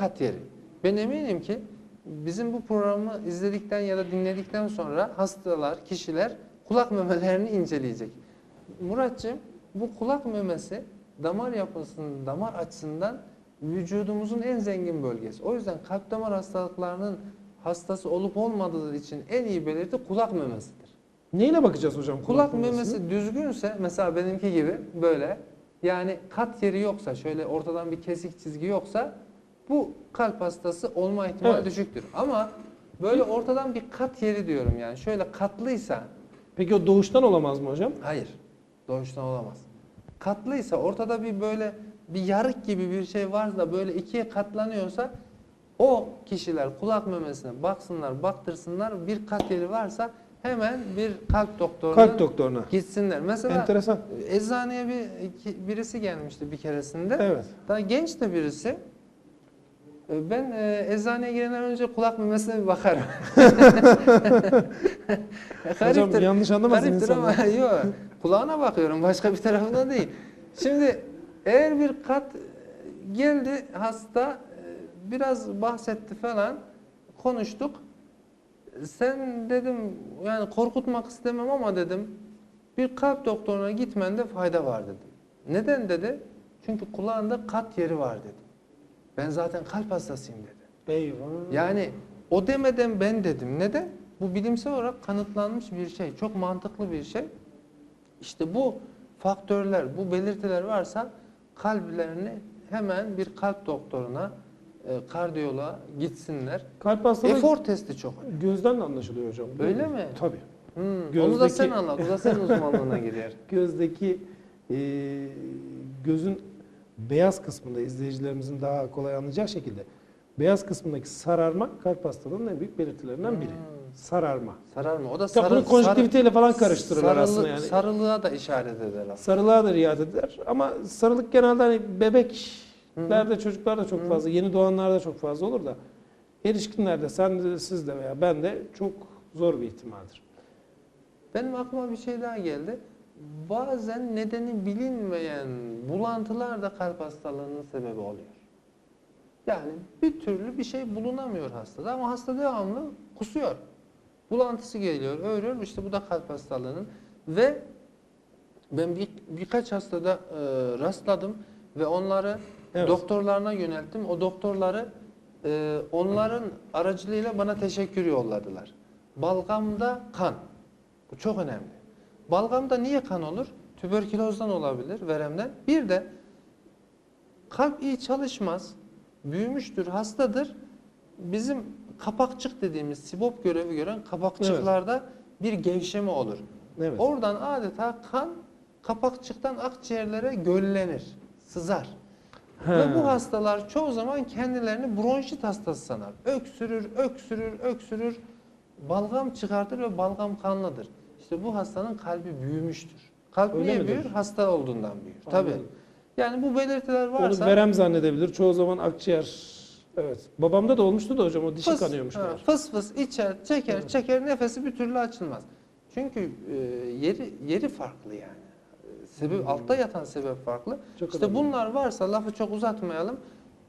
kat yeri. Ben eminim ki bizim bu programı izledikten ya da dinledikten sonra hastalar, kişiler kulak memelerini inceleyecek. Muratcığım bu kulak memesi damar yapısının, damar açısından vücudumuzun en zengin bölgesi. O yüzden kalp damar hastalıklarının hastası olup olmadığı için en iyi belirti kulak memesidir. Neyle bakacağız hocam? Kulak memesine? memesi düzgünse mesela benimki gibi böyle yani kat yeri yoksa şöyle ortadan bir kesik çizgi yoksa bu kalp hastası olma ihtimali Evet. düşüktür. Ama böyle ortadan bir kat yeri diyorum yani şöyle katlıysa Peki o doğuştan olamaz mı hocam? hayır doğuştan olamaz. Katlıysa ortada bir böyle bir yarık gibi bir şey varsa böyle ikiye katlanıyorsa o kişiler kulak memesine baksınlar baktırsınlar bir kat yeri varsa hemen bir kalp doktoruna Kalp doktoruna. gitsinler. Mesela Enteresan. eczaneye bir birisi gelmişti bir keresinde. Evet. Daha genç de birisi. E, Ben e, eczaneye girenden önce kulak memesine bir bakarım. Hocam Gariptir- yanlış anlamasın gariptir insanlar. ama yok. Kulağına bakıyorum başka bir tarafına değil. Şimdi eğer bir kat geldi hasta e, biraz bahsetti falan konuştuk. Sen dedim yani korkutmak istemem ama dedim bir kalp doktoruna gitmende fayda var dedim. Neden dedi? Çünkü kulağında kat yeri var dedim. Ben zaten kalp hastasıyım dedi. Eyvah. Yani o demeden ben dedim. Neden? Bu bilimsel olarak kanıtlanmış bir şey. Çok mantıklı bir şey. İşte bu faktörler, bu belirtiler varsa kalplerini hemen bir kalp doktoruna, e, kardiyoloğa gitsinler. Kalp hastalığı Efor testi çok önemli. gözden de anlaşılıyor hocam. Öyle mi? Tabii. Hmm, Onu da Gözdeki- sen anlat. O da senin uzmanlığına girer. Gözdeki e, gözün beyaz kısmında izleyicilerimizin daha kolay anlayacağı şekilde beyaz kısmındaki sararma kalp hastalığının en büyük belirtilerinden biri. Hmm. Sararma. Sarar mı? O da Tabii bunu konjüktiviteyle falan karıştırırlar sarılı- aslında yani. Sarılığa da işaret eder aslında. Sarılığa da riayet eder ama sarılık genelde hani bebeklerde çocuklarda çok fazla, yeni doğanlarda çok fazla olur da erişkinlerde sen de siz de veya ben de çok zor bir ihtimaldir. Benim aklıma bir şey daha geldi. Bazen nedeni bilinmeyen bulantılar da kalp hastalığının sebebi oluyor. Yani bir türlü bir şey bulunamıyor hastada ama hasta devamlı kusuyor. Bulantısı geliyor, örüyor. İşte bu da kalp hastalığının ve ben bir, birkaç hastada e, rastladım ve onları Evet. doktorlarına yönelttim. O doktorları e, onların aracılığıyla bana teşekkür yolladılar. Balgamda kan. Bu çok önemli. Balgamda niye kan olur? Tüberkülozdan olabilir, veremden. Bir de kalp iyi çalışmaz, büyümüştür, hastadır. Bizim kapakçık dediğimiz sibop görevi gören kapakçıklarda bir gevşeme olur. Evet. Oradan adeta kan kapakçıktan akciğerlere göllenir, sızar. Ve He. bu hastalar çoğu zaman kendilerini bronşit hastası sanar. Öksürür, öksürür, öksürür. Balgam çıkartır ve balgam kanlıdır. İşte bu hastanın kalbi büyümüştür. Kalp Öyle niye midir? büyür? Hasta olduğundan büyür. Tabii. Anladım. Yani bu belirtiler Onu varsa verem zannedebilir. Çoğu zaman akciğer. Evet. Babamda da olmuştu da hocam o dişi fıs, kanıyormuş. ha, meğer. fıs fıs içer, çeker, Evet. çeker nefesi bir türlü açılmaz. Çünkü e, yeri yeri farklı yani. Sebep altta yatan sebep farklı. Hmm. Çok İşte önemli. bunlar varsa lafı çok uzatmayalım.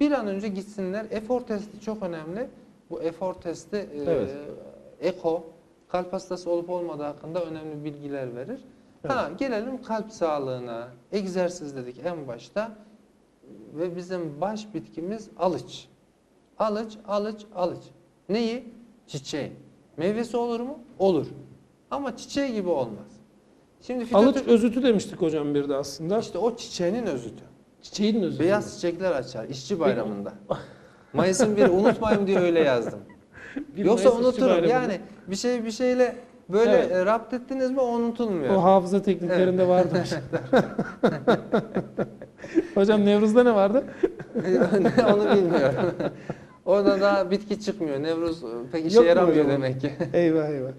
Bir an önce gitsinler. Efor testi çok önemli. Bu efor testi e, Evet. eko kalp hastası olup olmadığı hakkında önemli bilgiler verir. Ha gelelim kalp sağlığına. Egzersiz dedik en başta ve bizim baş bitkimiz alıç. Alıç, alıç, alıç. Neyi? Çiçeği. Meyvesi olur mu? Olur. Ama çiçeği gibi olmaz. Şimdi Alıç fitotü- özütü demiştik hocam bir de aslında. işte o çiçeğinin özütü. Çiçeğin özütü. Beyaz çiçekler açar işçi bayramında. Mayıs'ın biri unutmayayım diye öyle yazdım. Bir Yoksa Mayıs unuturum. bayramında. Yani bir şey bir şeyle böyle Evet. e, rapt ettiniz mi o unutulmuyor. O hafıza tekniklerinde vardı. hocam Nevruz'da ne vardı? Onu bilmiyorum. Orada daha bitki çıkmıyor. Nevruz e, pek işe Yok mu yaramıyor hocam? demek ki. eyvah eyvah.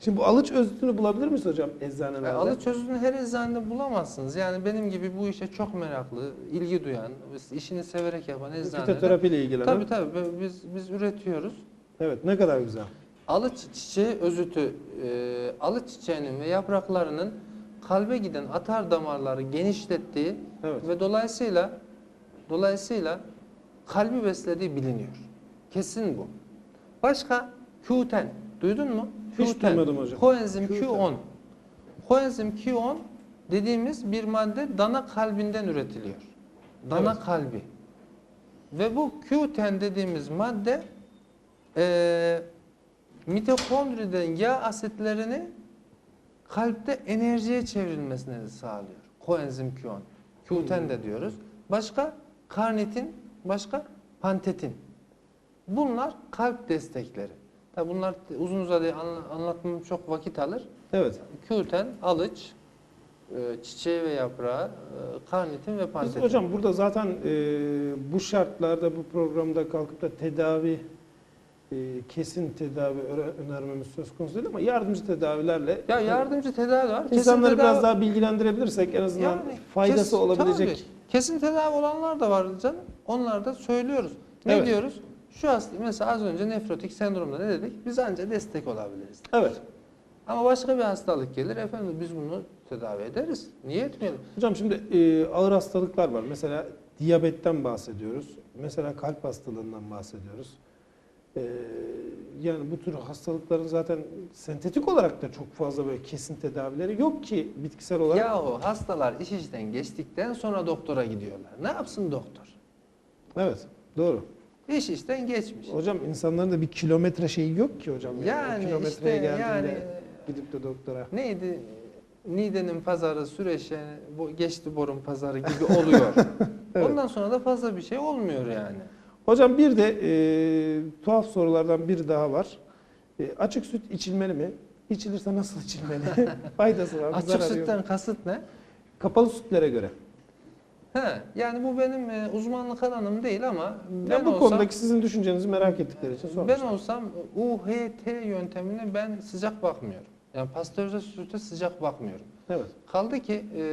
Şimdi bu alıç özütünü bulabilir miyiz hocam eczanelerde? E, Alı çözünü her eczanede bulamazsınız. Yani benim gibi bu işe çok meraklı, ilgi duyan, işini severek yapan eczanede. Fitoterapiyle ilgilenen. Tabii tabii biz biz üretiyoruz. Evet ne kadar güzel. Alı çi- çiçeği özütü, e, alı çiçeğinin ve yapraklarının kalbe giden atar damarları genişlettiği Evet. ve dolayısıyla dolayısıyla kalbi beslediği biliniyor. Kesin bu. Başka Q10 duydun mu? Hiç Q10. duymadım hocam. Koenzim Q10. Q10. Koenzim Q10 dediğimiz bir madde dana kalbinden üretiliyor. Dana Evet. kalbi. Ve bu Q10 dediğimiz madde eee mitokondriden yağ asitlerini kalpte enerjiye çevrilmesini sağlıyor. Koenzim Q10. Q10 de diyoruz. Başka karnitin, başka pantetin. Bunlar kalp destekleri. Tabi bunlar uzun uzadıya anla- anlatmam çok vakit alır. Evet. Q10, alıç, e, çiçeği ve yaprağı, e, karnitin ve Biz pantetin. hocam burada zaten e, bu şartlarda bu programda kalkıp da tedavi e, kesin tedavi önermemiz söz konusu değil ama yardımcı tedavilerle ya yardımcı tedavi var. Kesin insanları tedavi- biraz daha bilgilendirebilirsek en azından Yani faydası kesin- olabilecek. tabii. Kesin tedavi olanlar da var canım. Onlar da söylüyoruz. Ne Evet. diyoruz? Şu hasta mesela az önce nefrotik sendromda ne dedik? Biz anca destek olabiliriz. Evet. Ama başka bir hastalık gelir. Efendim biz bunu tedavi ederiz. Niye etmeyelim? Hocam şimdi e, ağır hastalıklar var. Mesela diyabetten bahsediyoruz. Mesela kalp hastalığından bahsediyoruz. E, yani bu tür hastalıkların zaten sentetik olarak da çok fazla böyle kesin tedavileri yok ki bitkisel olarak. Yahu hastalar iş işten geçtikten sonra doktora gidiyorlar. Ne yapsın doktor? Evet. Doğru. İş işten geçmiş. Hocam insanların da bir kilometre şeyi yok ki hocam. Yani, Yani kilometreye işte geldiğinde yani gidip de doktora. neydi? Niğde'nin pazarı Süreşe, bu geçti borun pazarı gibi oluyor. Evet. Ondan sonra da fazla bir şey olmuyor yani. Hocam bir de e, tuhaf sorulardan bir daha var. E, açık süt içilmeli mi? İçilirse nasıl içilmeli? Faydası var mı? Açık zararı yok sütten kasıt ne? Kapalı sütlere göre. He, yani bu benim e, uzmanlık alanım değil ama ben Ben bu olsam, konudaki sizin düşüncenizi merak ettikleri için ben sormuştum. olsam UHT yöntemine ben sıcak bakmıyorum. Yani pastörize süte sıcak bakmıyorum. Evet. Kaldı ki e,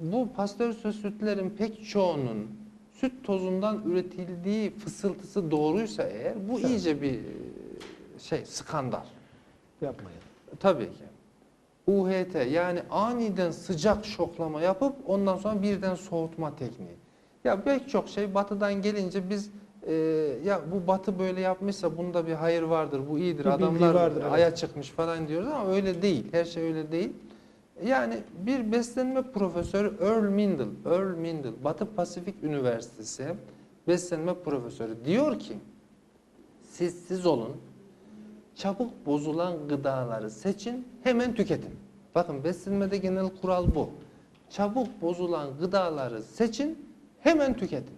bu pastörize sütlerin pek çoğunun süt tozundan üretildiği fısıltısı doğruysa eğer bu Evet. iyice bir e, şey skandal. Yapmayın. Tabii ki. UHT yani aniden sıcak şoklama yapıp ondan sonra birden soğutma tekniği. Ya pek çok şey batıdan gelince biz e, ya bu batı böyle yapmışsa bunda bir hayır vardır, bu iyidir, Bir adamlar vardır, evet. aya çıkmış falan diyoruz ama öyle değil. Her şey öyle değil. Yani bir beslenme profesörü Earl Mindel, Earl Mindel, Batı Pasifik Üniversitesi beslenme profesörü diyor ki siz siz olun, çabuk bozulan gıdaları seçin, hemen tüketin. Bakın beslenmede genel kural bu. Çabuk bozulan gıdaları seçin, hemen tüketin.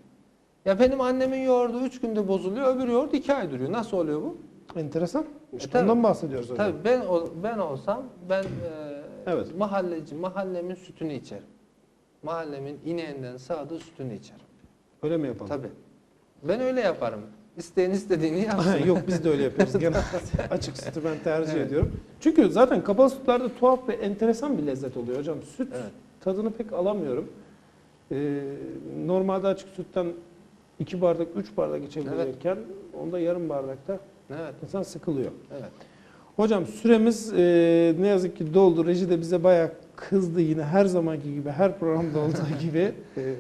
Ya benim annemin yoğurdu 3 günde bozuluyor, öbür yoğurt 2 ay duruyor. Nasıl oluyor bu? Enteresan. İşte E, ondan bahsediyoruz hocam. Tabii ben ben olsam ben e, Evet. mahalleci mahallemin sütünü içerim. Mahallemin ineğinden sağdığı sütünü içerim. Öyle mi yapalım? Tabii. Ben öyle yaparım. İsteyen istediğini yapsın. Yok biz de öyle yapıyoruz. Genelde açık sütü ben tercih Evet. ediyorum. Çünkü zaten kapalı sütlerde tuhaf ve enteresan bir lezzet oluyor hocam. Süt Evet. tadını pek alamıyorum. Ee, normalde açık sütten 2 bardak, 3 bardak içebilirken onda yarım bardakta Evet. insan sıkılıyor. Evet. Hocam süremiz e, ne yazık ki doldu. Reji de bize bayağı kızdı yine her zamanki gibi, her programda olduğu gibi. E,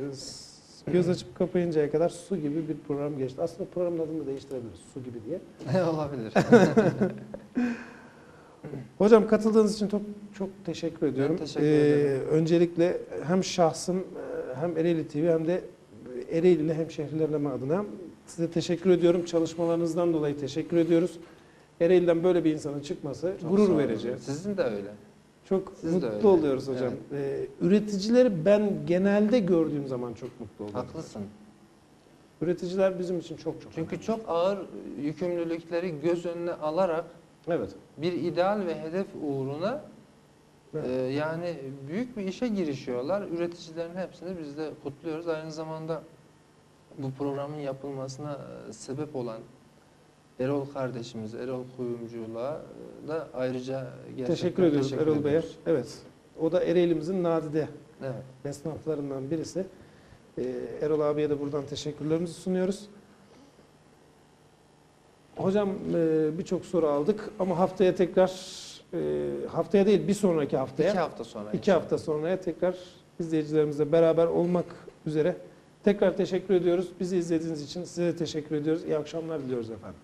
göz açıp kapayıncaya kadar su gibi bir program geçti. Aslında programın adını değiştirebiliriz. Su gibi diye. Olabilir. Hocam katıldığınız için çok çok teşekkür ediyorum. teşekkür Ee, ederim. öncelikle hem şahsım e, hem Ereğli TV hem de Ereğli'li hemşehrilerime adına size teşekkür ediyorum. Çalışmalarınızdan dolayı teşekkür ediyoruz. Ereğli'den böyle bir insanın çıkması Çok sağ gurur olun. verici. Sizin de öyle. Çok Siz mutlu öyle. oluyoruz hocam. Ee, üreticileri ben genelde gördüğüm zaman çok mutlu oluyorum. Haklısın. Üreticiler bizim için çok çok Çünkü çok ağır yükümlülükleri göz önüne alarak Evet. bir ideal ve hedef uğruna Evet. e, yani büyük bir işe girişiyorlar. Üreticilerin hepsini biz de kutluyoruz. Aynı zamanda bu programın yapılmasına e, sebep olan Erol kardeşimiz, Erol Kuyumcu'la da ayrıca gerçekten teşekkür ediyoruz teşekkür Erol Bey'e. Evet. O da Ereğli'mizin nadide Evet. esnaflarından birisi. Ee, Erol abiye de buradan teşekkürlerimizi sunuyoruz. Hocam e, birçok soru aldık ama haftaya tekrar e, haftaya değil bir sonraki haftaya İki hafta sonra. iki hafta sonraya tekrar izleyicilerimizle beraber olmak üzere Tekrar teşekkür ediyoruz. Bizi izlediğiniz için size teşekkür ediyoruz. İyi akşamlar diliyoruz efendim.